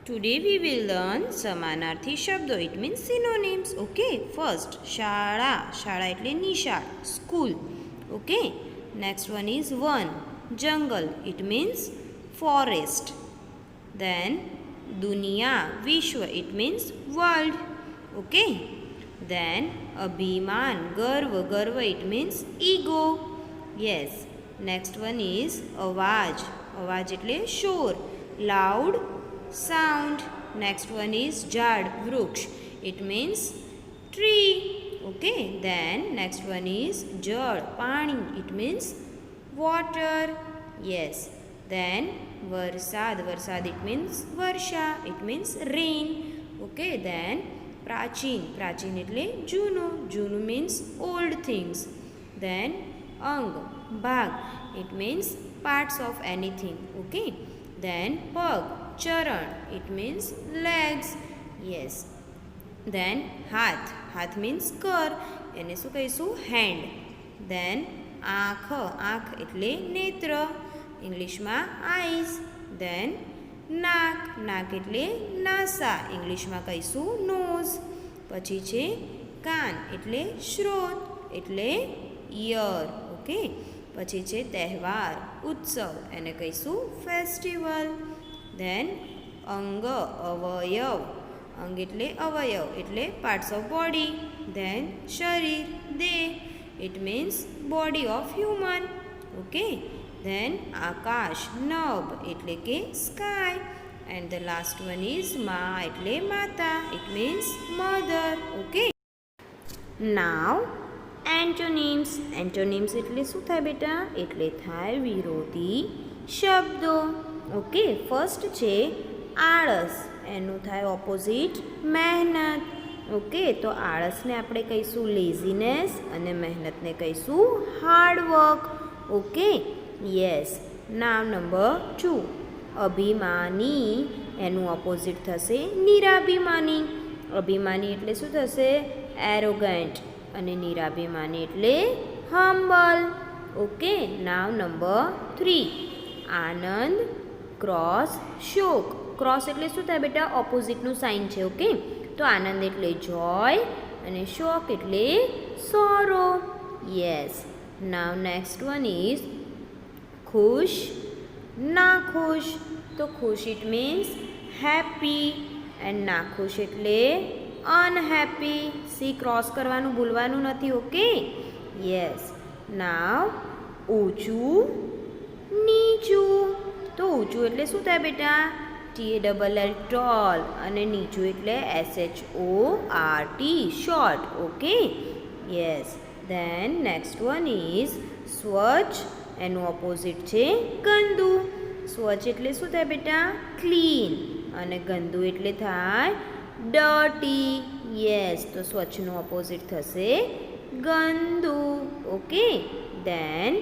Today we will learn સમાનાર્થી શબ્દો it means synonyms okay first શાળા શાળા એટલે નિશાળ school okay next one is one જંગલ ઇટ મીન્સ ફોરેસ્ટ દેન દુનિયા વિશ્વ it means world okay then અભિમાન ગર્વ ગર્વ it means ego yes next one is અવાજ અવાજ એટલે શોર loud sound next one is jad vruksh it means tree okay then next one is jal pani it means water yes then varsad varsad it means varsha it means rain okay then prachin prachin એટલે જૂનું જૂનું means old things then ang bhag it means parts of anything okay then pug Charan it means legs yes then હાથ. હાથ means કર. એને શું કહીશું? Hand than આંખ. આંખ એટલે નેત્ર. ઇંગ્લિશમાં આઈઝ ધેન નાક. નાક એટલે નાસા. ઇંગ્લિશમાં કહીશું નોઝ પછી છે કાન એટલે શ્રોત એટલે ઇયર ઓકે પછી છે તહેવાર, ઉત્સવ. એને કહીશું ફેસ્ટિવલ દેન અંગ, અવયવ. અંગ એટલે અવયવ, એટલે પાર્ટ્સ ઓફ બોડી ધેન, શરીર, દેહ. It means body of human okay then, આકાશ, નભ, એટલે કે sky and the last one is મા, એટલે માતા. It means mother okay now antonyms antonyms એટલે શું થાય બેટા? એટલે થાય વિરોધી શબ્દો. ઓકે, ફર્સ્ટ છે આળસ. એનું થાય ઓપોઝિટ મહેનત. ઓકે, તો આળસને આપણે કહીશું લેઝીનેસ અને મહેનતને કહીશું હાર્ડવર્ક ઓકે યસ નામ નંબર ટુ અભિમાની. એનું ઓપોઝિટ થશે નિરાભિમાની. અભિમાની એટલે શું થશે? એરોગન્ટ અને નિરાભિમાની એટલે humble okay now number three આનંદ ક્રોસ શોક. ક્રોસ એટલે શું થાય બેટા? ઓપોઝિટનું સાઇન છે ઓકે તો આનંદ એટલે જોય અને શોક એટલે sorrow yes now next one is ખુશ. ના ખુશ. તો ખુશ ઇટ મીન્સ હેપી એન્ડ ના ખુશ એટલે અનહેપી સી ક્રોસ કરવાનું ભૂલવાનું નથી ઓકે યસ નાવ ઊંચું, નીચું. ઊંચું એટલે શું થાય બેટા? T A double L tall અને નીચું એટલે S H O R T short okay yes then next one is સ્વચ્છ એનું ઓપોઝિટ છે ગંદુ. સ્વચ્છ એટલે શું થાય બેટા? ક્લીન અને ગંદુ એટલે થાય ડર્ટી યસ તો સ્વચ્છનું ઓપોઝિટ થશે ગંદુ ઓકે દેન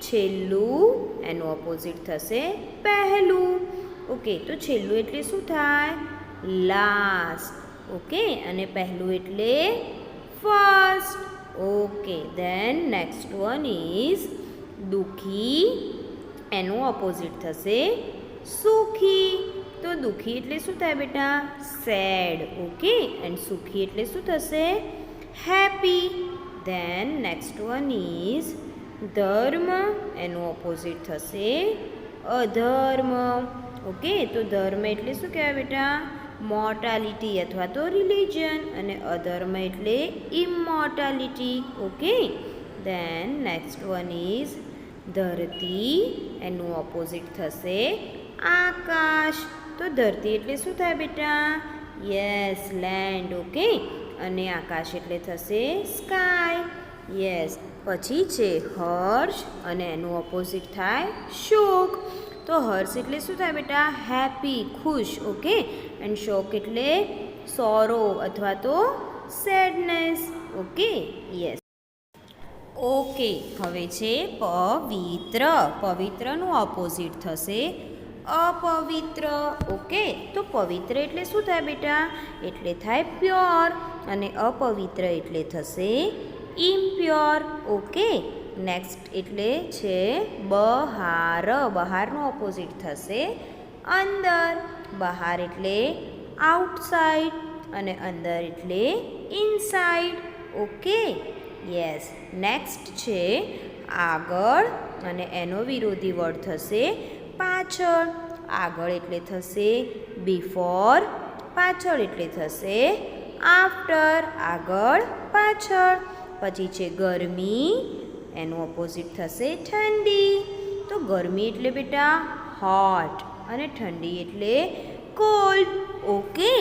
છેલ્લું એનું ઓપોઝિટ થશે પહેલું. ઓકે તો છેલ્લું એટલે શું થાય? લાસ્ટ ઓકે અને પહેલું એટલે first okay then next one is દુઃખી. એનું ઓપોઝિટ થશે સુખી. તો દુઃખી એટલે શું થાય બેટા? સેડ ઓકે એન્ડ સુખી એટલે શું થશે? Happy then next one is ધર્મ એનું ઓપોઝિટ થશે અધર્મ. ઓકે, તો ધર્મ એટલે શું કહેવાય બેટા? મોર્ટાલિટી અથવા તો રિલિજન અને અધર્મ એટલે immortality okay then next one is ધરતી એનું ઓપોઝિટ થશે આકાશ. તો ધરતી એટલે શું થાય બેટા? યસ લેન્ડ ઓકે, અને આકાશ એટલે થશે સ્કાય યસ પછી છે હર્ષ અને એનું ઓપોઝિટ થાય શોક. તો હર્ષ એટલે શું થાય બેટા? હેપી ખુશ ઓકે એન્ડ શોક એટલે સોરો અથવા તો સેડનેસ ઓકે યસ ઓકે હવે છે પવિત્ર. પવિત્રનું ઓપોઝિટ થશે અપવિત્ર ઓકે તો પવિત્ર એટલે શું થાય બેટા? એટલે થાય પ્યોર અને અપવિત્ર એટલે થશે ઇમ્પ્યોર ઓકે નેક્સ્ટ એટલે છે બહાર. બહારનું ઓપોઝિટ થશે. અંદર. બહાર એટલે આઉટસાઇડ અને અંદર એટલે ઇનસાઇડ ઓકે યસ નેક્સ્ટ છે આગળ અને એનો વિરોધી વર્ડ થશે પાછળ. આગળ એટલે થશે બિફોર પાછળ એટલે થશે આફ્ટર આગળ પાછળ. પછી છે ગરમી, એનું ઓપોઝિટ થશે ઠંડી. તો ગરમી એટલે બેટા હોટ અને ઠંડી એટલે કોલ્ડ ઓકે